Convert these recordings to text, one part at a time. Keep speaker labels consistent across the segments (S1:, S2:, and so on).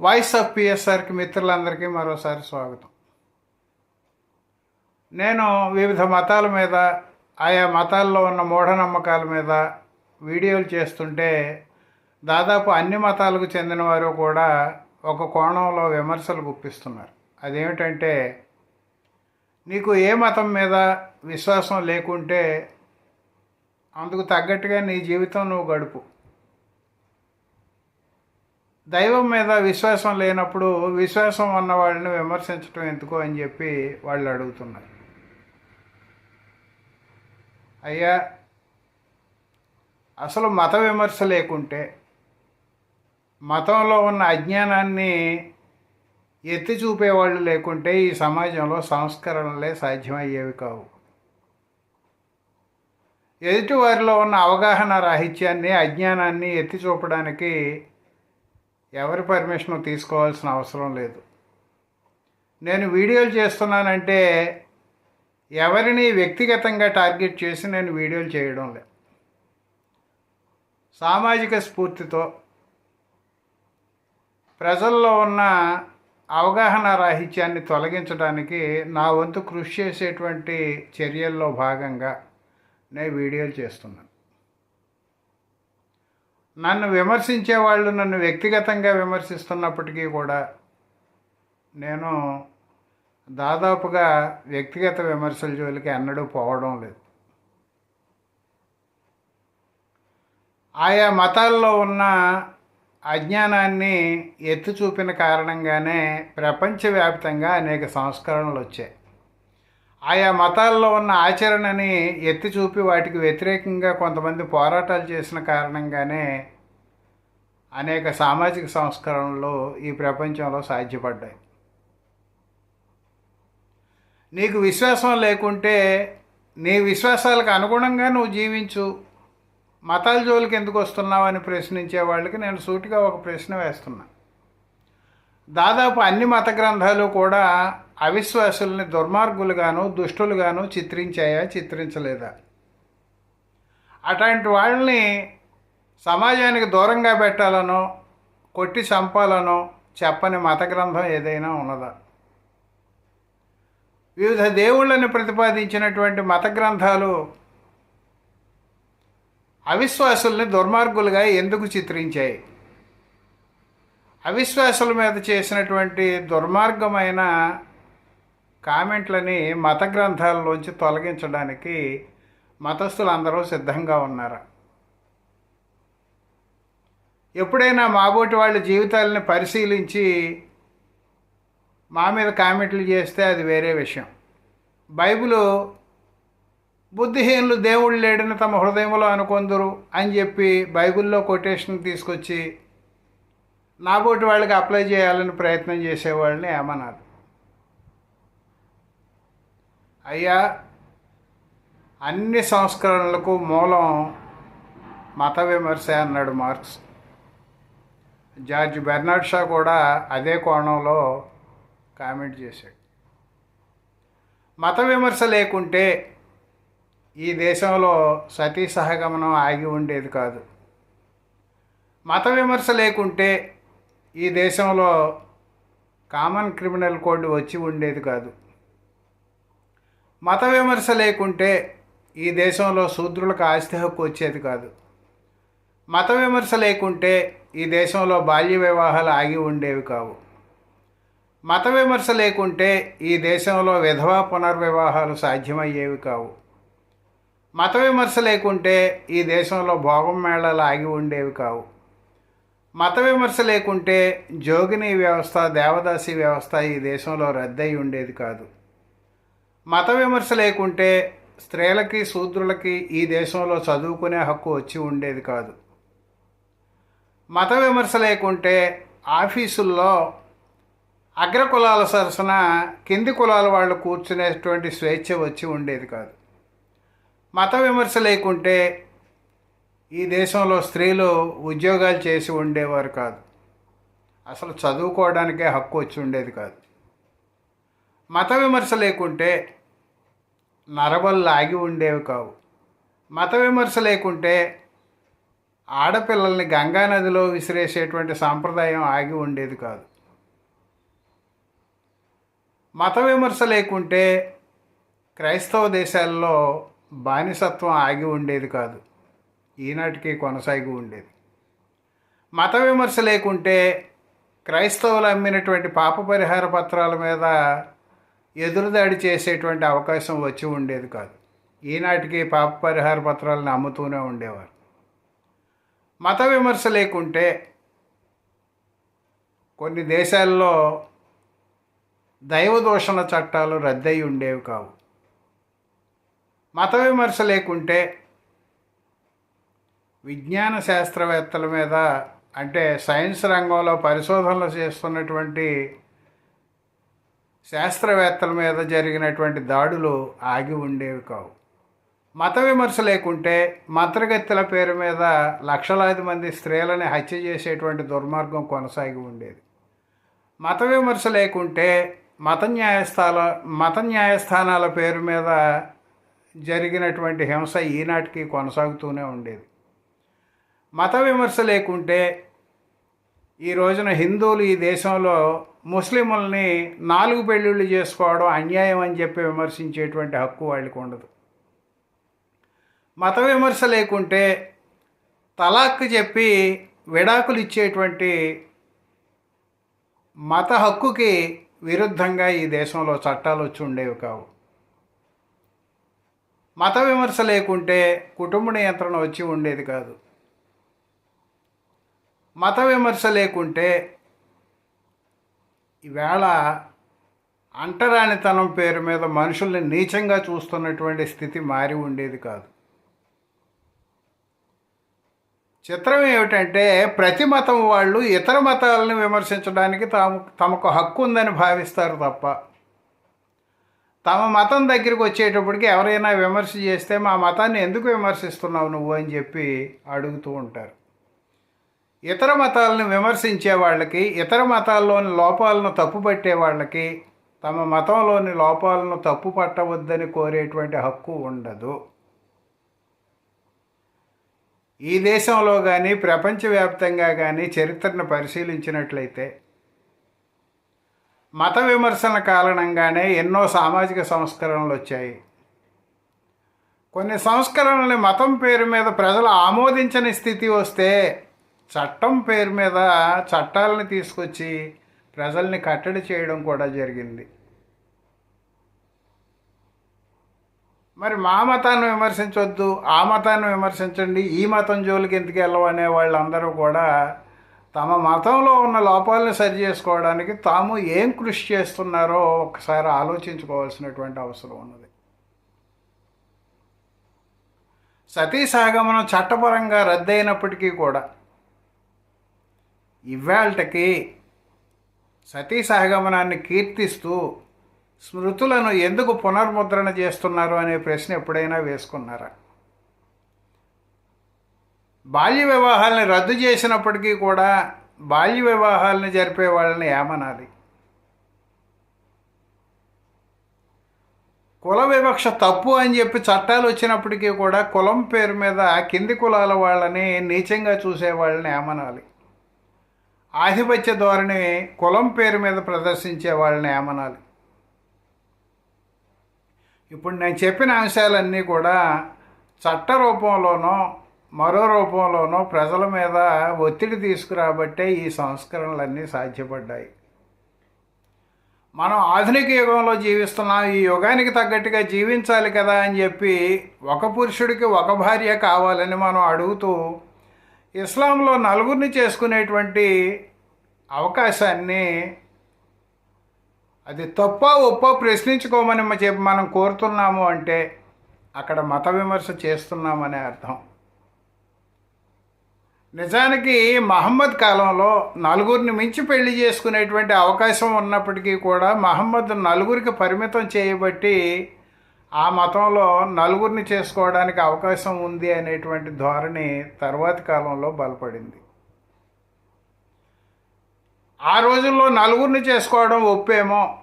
S1: Voice of పిఎస్ఆర్కి మిత్రులందరికీ మరోసారి స్వాగతం. నేను వివిధ మతాల మీద ఆయా మతాల్లో ఉన్న మూఢనమ్మకాల మీద వీడియోలు చేస్తుంటే దాదాపు అన్ని మతాలకు చెందిన వారు కూడా ఒక కోణంలో విమర్శలు గుప్పిస్తున్నారు. అదేమిటంటే నీకు ఏ మతం మీద విశ్వాసం లేకుంటే అందుకు తగ్గట్టుగా నీ జీవితం నువ్వు గడుపు. దైవం మీద విశ్వాసం లేనప్పుడు విశ్వాసం ఉన్న వాళ్ళని విమర్శించడం ఎందుకు అని చెప్పి వాళ్ళు అడుగుతున్నారు. అయ్యా అసలు మత విమర్శ లేకుంటే మతంలో ఉన్న అజ్ఞానాన్ని ఎత్తి చూపేవాళ్ళు లేకుంటే ఈ సమాజంలో సంస్కరణలే సాధ్యమయ్యేవి కావు. ఎదుటి వారిలో ఉన్న అవగాహన రాహిత్యాన్ని అజ్ఞానాన్ని ఎత్తి చూపడానికి ఎవరి పర్మిషన్ తీసుకోవాల్సిన అవసరం లేదు. నేను వీడియోలు చేస్తున్నానంటే ఎవరిని వ్యక్తిగతంగా టార్గెట్ చేసి నేను వీడియోలు చేయడం లేదు. సామాజిక స్ఫూర్తితో ప్రజల్లో ఉన్న అవగాహన రాహిత్యాన్ని తొలగించడానికి నా వంతు కృషి చేసేటువంటి చర్యల్లో భాగంగా నేను వీడియోలు చేస్తున్నాను. నన్ను విమర్శించే వాళ్ళు నన్ను వ్యక్తిగతంగా విమర్శిస్తున్నప్పటికీ కూడా నేను దాదాపుగా వ్యక్తిగత విమర్శల జోలికి ఎన్నడూ పోవడం లేదు. ఆయా మతాల్లో ఉన్న అజ్ఞానాన్ని ఎత్తి చూపిన కారణంగానే ప్రపంచవ్యాప్తంగా అనేక సంస్కరణలు వచ్చాయి. ఆయా మతాల్లో ఉన్న ఆచరణని ఎత్తి చూపి వాటికి వ్యతిరేకంగా కొంతమంది పోరాటాలు చేసిన కారణంగానే అనేక సామాజిక సంస్కరణలు ఈ ప్రపంచంలో సాధ్యపడ్డాయి. నీకు విశ్వాసం లేకుంటే నీ విశ్వాసాలకు అనుగుణంగా నువ్వు జీవించు. మతాల జోలికి ఎందుకు వస్తున్నావు అని ప్రశ్నించే వాళ్ళకి నేను సూటిగా ఒక ప్రశ్న వేస్తున్నా. దాదాపు అన్ని మత గ్రంథాలు కూడా అవిశ్వాసుల్ని దుర్మార్గులుగాను దుష్టులుగాను చిత్రించాయా చిత్రించలేదా? అటువంటి వాళ్ళని సమాజానికి దూరంగా పెట్టాలనో కొట్టి చంపాలనో చెప్పని మత గ్రంథం ఏదైనా ఉన్నదా? వివిధ దేవుళ్ళని ప్రతిపాదించినటువంటి మత గ్రంథాలు అవిశ్వాసుల్ని దుర్మార్గులుగా ఎందుకు చిత్రించాయి? అవిశ్వాసుల మీద చేసినటువంటి దుర్మార్గమైన కామెంట్లని మత గ్రంథాలలోంచి తొలగించడానికి మతస్థులందరూ సిద్ధంగా ఉన్నారు? ఎప్పుడైనా మాబోటి వాళ్ళ జీవితాలని పరిశీలించి మా మీద కామెంట్లు చేస్తే అది వేరే విషయం. బైబిలు బుద్ధిహీనులు దేవుడు లేడని తమ హృదయంలో అనుకొందరు అని చెప్పి బైబిల్లో కొటేషన్ తీసుకొచ్చి నాబోటి వాళ్ళకి అప్లై చేయాలని ప్రయత్నం చేసేవాళ్ళని ఏమన్నారు? అయ్యా అన్ని సంస్కరణలకు మూలం మత విమర్శ అన్నాడు మార్క్స్. జార్జ్ బెర్నాడ్ షా కూడా అదే కోణంలో కామెంట్ చేశాడు. మత విమర్శ లేకుంటే ఈ దేశంలో సతీ సహగమనం ఆగి ఉండేది కాదు. మత విమర్శ లేకుంటే ఈ దేశంలో కామన్ క్రిమినల్ కోడ్ వచ్చి ఉండేది కాదు. మత విమర్శ లేకుంటే ఈ దేశంలో శూద్రులకు ఆస్తి హక్కు వచ్చేది కాదు. మత విమర్శ లేకుంటే ఈ దేశంలో బాల్య వివాహాలు ఆగి ఉండేవి కావు. మత విమర్శ లేకుంటే ఈ దేశంలో విధవా పునర్వివాహాలు సాధ్యమయ్యేవి కావు. మత విమర్శ లేకుంటే ఈ దేశంలో భోగం మేళాలు ఆగి ఉండేవి కావు. మత విమర్శ లేకుంటే జోగిని వ్యవస్థ దేవదాసి వ్యవస్థ ఈ దేశంలో రద్దయి ఉండేది కాదు. మత విమర్శ లేకుంటే స్త్రీలకి శూద్రులకి ఈ దేశంలో చదువుకునే హక్కు వచ్చి ఉండేది కాదు. మత విమర్శ లేకుంటే ఆఫీసుల్లో అగ్రకులాల సరసన కింది కులాల వాళ్ళు కూర్చునేటువంటి స్వేచ్ఛ వచ్చి ఉండేది కాదు. మత విమర్శ లేకుంటే ఈ దేశంలో స్త్రీలు ఉద్యోగాలు చేసి ఉండేవారు కాదు. అసలు చదువుకోవడానికే హక్కు వచ్చి ఉండేది కాదు. మత విమర్శ లేకుంటే నరబళ్ళు ఆగి ఉండేవి కావు. మత విమర్శ లేకుంటే ఆడపిల్లల్ని గంగా నదిలో విసిరేసేటువంటి సాంప్రదాయం ఆగి ఉండేది కాదు. మత విమర్శ లేకుంటే క్రైస్తవ దేశాల్లో బానిసత్వం ఆగి ఉండేది కాదు. ఈనాటికి కొనసాగి ఉండేది. మత విమర్శ లేకుంటే క్రైస్తవులు అమ్మినటువంటి పాప పరిహార పత్రాల మీద ఎదురుదాడి చేసేటువంటి అవకాశం వచ్చి ఉండేది కాదు. ఈనాటికి పాప పరిహార పత్రాలను అమ్ముతూనే ఉండేవారు. మత విమర్శ లేకుంటే కొన్ని దేశాల్లో దైవదూషణ చట్టాలు రద్దయి ఉండేవి కావు. మత విమర్శ లేకుంటే విజ్ఞాన శాస్త్రవేత్తల మీద అంటే సైన్స్ రంగంలో పరిశోధనలు చేస్తున్నటువంటి శాస్త్రవేత్తల మీద జరిగినటువంటి దాడులు ఆగి ఉండేవి కావు. మత విమర్శ లేకుంటే మంత్రగత్తెల పేరు మీద లక్షలాది మంది స్త్రీలని హత్య చేసేటువంటి దుర్మార్గం కొనసాగి ఉండేది. మత విమర్శ లేకుంటే మత న్యాయస్థాన మత న్యాయస్థానాల పేరు మీద జరిగినటువంటి హింస ఈనాటికి కొనసాగుతూనే ఉండేది. మత విమర్శ లేకుంటే ఈ రోజున హిందువులు ఈ దేశంలో ముస్లిముల్ని నాలుగు పెళ్ళిళ్ళు చేసుకోవడం అన్యాయం అని చెప్పి విమర్శించేటువంటి హక్కు వాళ్ళకి ఉండదు. మత విమర్శ లేకుంటే తలాక్ చెప్పి విడాకులు ఇచ్చేటువంటి మత హక్కుకి విరుద్ధంగా ఈ దేశంలో చట్టాలు వచ్చి ఉండేవి కావు. మత విమర్శ లేకుంటే కుటుంబ నియంత్రణ వచ్చి ఉండేది కాదు. మత విమర్శ లేకుంటే ఈవేళ అంటరానితనం పేరు మీద మనుషుల్ని నీచంగా చూస్తున్నటువంటి స్థితి మారి ఉండేది కాదు. చిత్రం ఏమిటంటే ప్రతి మతం వాళ్ళు ఇతర మతాలను విమర్శించడానికి తాము తమకు హక్కు ఉందని భావిస్తారు తప్ప తమ మతం దగ్గరికి వచ్చేటప్పటికి ఎవరైనా విమర్శ చేస్తే మా మతాన్ని ఎందుకు విమర్శిస్తున్నావు నువ్వు అని చెప్పి అడుగుతూ ఉంటారు. ఇతర మతాలను విమర్శించే వాళ్ళకి ఇతర మతాల్లోని లోపాలను తప్పుపట్టే వాళ్ళకి తమ మతంలోని లోపాలను తప్పు పట్టవద్దని కోరేటువంటి హక్కు ఉండదు. ఈ దేశంలో కానీ ప్రపంచవ్యాప్తంగా కానీ చరిత్రను పరిశీలించినట్లయితే మత విమర్శన కారణంగానే ఎన్నో సామాజిక సంస్కరణలు వచ్చాయి. కొన్ని సంస్కరణల్ని మతం పేరు మీద ప్రజలు ఆమోదించని స్థితి వస్తే చట్టం పేరు మీద చట్టాలని తీసుకొచ్చి ప్రజల్ని కట్టడి చేయడం కూడా జరిగింది. మరి మా మతాన్ని విమర్శించవద్దు ఆ మతాన్ని విమర్శించండి ఈ మతం జోలికి ఎందుకు వెళ్ళవనే వాళ్ళందరూ కూడా తమ మతంలో ఉన్న లోపాలను సరి చేసుకోవడానికి తాము ఏం కృషి చేస్తున్నారో ఒకసారి ఆలోచించుకోవాల్సినటువంటి అవసరం ఉన్నది. సతీ సహగమనం చట్టపరంగా రద్దయినప్పటికీ కూడా ఇవాళకి సతీ సహగమనాన్ని కీర్తిస్తూ స్మృతులను ఎందుకు పునర్ముద్రణ చేస్తున్నారు అనే ప్రశ్న ఎప్పుడైనా వేసుకున్నారా? బాల్య వివాహాలని రద్దు చేసినప్పటికీ కూడా బాల్య వివాహాలని జరిపే వాళ్ళని ఏమనాలి? కుల వివక్ష తప్పు అని చెప్పి చట్టాలు వచ్చినప్పటికీ కూడా కులం పేరు మీద కింది కులాల వాళ్ళని నీచంగా చూసే వాళ్ళని ఏమనాలి? ఆధిపత్య ధోరణి కులం పేరు మీద ప్రదర్శించే వాళ్ళని ఏమనాలి? ఇప్పుడు నేను చెప్పిన అంశాలన్నీ కూడా చట్ట రూపంలోనో మరో రూపంలోనో ప్రజల మీద ఒత్తిడి తీసుకురాబట్టే ఈ సంస్కరణలన్నీ సాధ్యపడ్డాయి. మనం ఆధునిక యుగంలో జీవిస్తున్నాం ఈ యుగానికి తగ్గట్టుగా జీవించాలి కదా అని చెప్పి ఒక పురుషుడికి ఒక భార్య కావాలని మనం అడుగుతూ ఇస్లాంలో నలుగురిని చేసుకునేటువంటి అవకాశాన్ని అది తప్ప ఒప్ప ప్రశ్నించుకోమని చెప్పి మనం కోరుతున్నాము అంటే అక్కడ మత విమర్శ చేస్తున్నామనే అర్థం. నిజానికి మహమ్మద్ కాలంలో నలుగురిని మించి పెళ్ళి చేసుకునేటువంటి అవకాశం ఉన్నప్పటికీ కూడా మహమ్మద్ నలుగురికి పరిమితం చేయబట్టి ఆ మతంలో నలుగురిని చేసుకోవడానికి అవకాశం ఉంది అనేటువంటి ధోరణి తర్వాతి కాలంలో బలపడింది. ఆ రోజుల్లో నలుగురిని చేసుకోవడం ఒప్పేమో?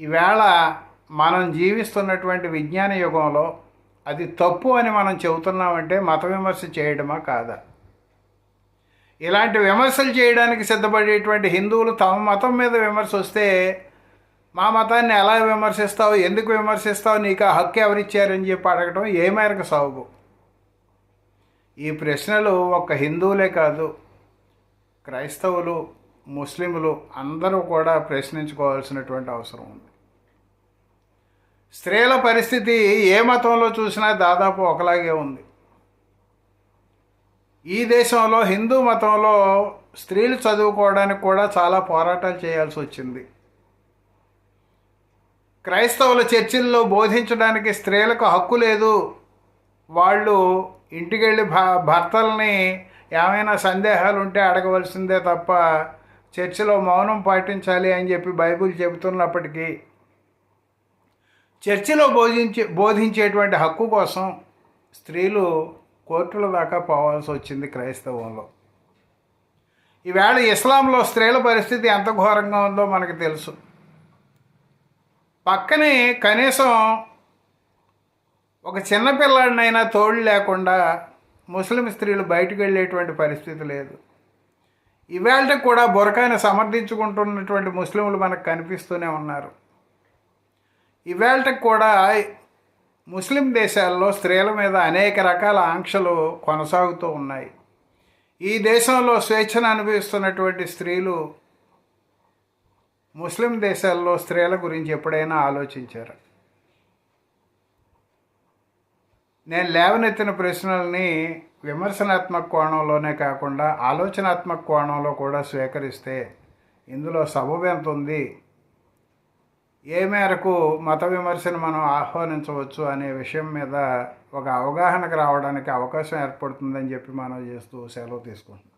S1: ఈవేళ మనం జీవిస్తున్నటువంటి విజ్ఞాన యుగంలో అది తప్పు అని మనం చెబుతున్నామంటే మత విమర్శ చేయడమా కాదా? ఇలాంటి విమర్శలు చేయడానికి సిద్ధపడేటువంటి హిందువులు తమ మతం మీద విమర్శ వస్తే మా మతాన్ని ఎలా విమర్శిస్తావు ఎందుకు విమర్శిస్తావు నీకు ఆ హక్కు ఎవరిచ్చారని చెప్పి అడగటం ఏ మేరకు సాగు? ఈ ప్రశ్నలు ఒక్క హిందువులే కాదు క్రైస్తవులు ముస్లింలు అందరూ కూడా ప్రశ్నించుకోవాల్సినటువంటి అవసరం ఉంది. స్త్రీల పరిస్థితి ఏ మతంలో చూసినా దాదాపు ఒకలాగే ఉంది. ఈ దేశంలో హిందూ మతంలో స్త్రీలు చదువుకోవడానికి కూడా చాలా పోరాటాలు చేయాల్సి వచ్చింది. క్రైస్తవుల చర్చిల్లో బోధించడానికి స్త్రీలకు హక్కు లేదు. వాళ్ళు ఇంటికి వెళ్ళి భ భర్తల్ని ఏమైనా సందేహాలు ఉంటే అడగవలసిందే తప్ప చర్చిలో మౌనం పాటించాలి అని చెప్పి బైబిల్ చెబుతున్నప్పటికీ చర్చిలో బోధించే బోధించేటువంటి హక్కు కోసం స్త్రీలు కోర్టుల దాకా పోవాల్సి వచ్చింది క్రైస్తవంలో ఈవేళ ఇస్లాంలో స్త్రీల పరిస్థితి ఎంత ఘోరంగా ఉందో మనకు తెలుసు. పక్కనే కనీసం ఒక చిన్నపిల్లాడినైనా తోడు లేకుండా ముస్లిం స్త్రీలు బయటకు వెళ్ళేటువంటి పరిస్థితి లేదు. ఇవాళ కూడా బురకాయని సమర్థించుకుంటున్నటువంటి ముస్లింలు మనకు కనిపిస్తూనే ఉన్నారు. ఇవాళ కూడా ముస్లిం దేశాల్లో స్త్రీల మీద అనేక రకాల ఆంక్షలు కొనసాగుతూ ఉన్నాయి. ఈ దేశంలో స్వేచ్ఛను అనుభవిస్తున్నటువంటి స్త్రీలు ముస్లిం దేశాల్లో స్త్రీల గురించి ఎప్పుడైనా ఆలోచించారు? నేను లేవనెత్తిన ప్రశ్నల్ని విమర్శనాత్మక కోణంలోనే కాకుండా ఆలోచనాత్మక కోణంలో కూడా స్వీకరిస్తే ఇందులో సబబు ఎంత ఉంది? ఏ మేరకు మత విమర్శను మనం ఆహ్వానించవచ్చు అనే విషయం మీద ఒక అవగాహనకు రావడానికి అవకాశం ఏర్పడుతుందని చెప్పి మనం చేస్తూ సెలవు తీసుకుంటున్నాం.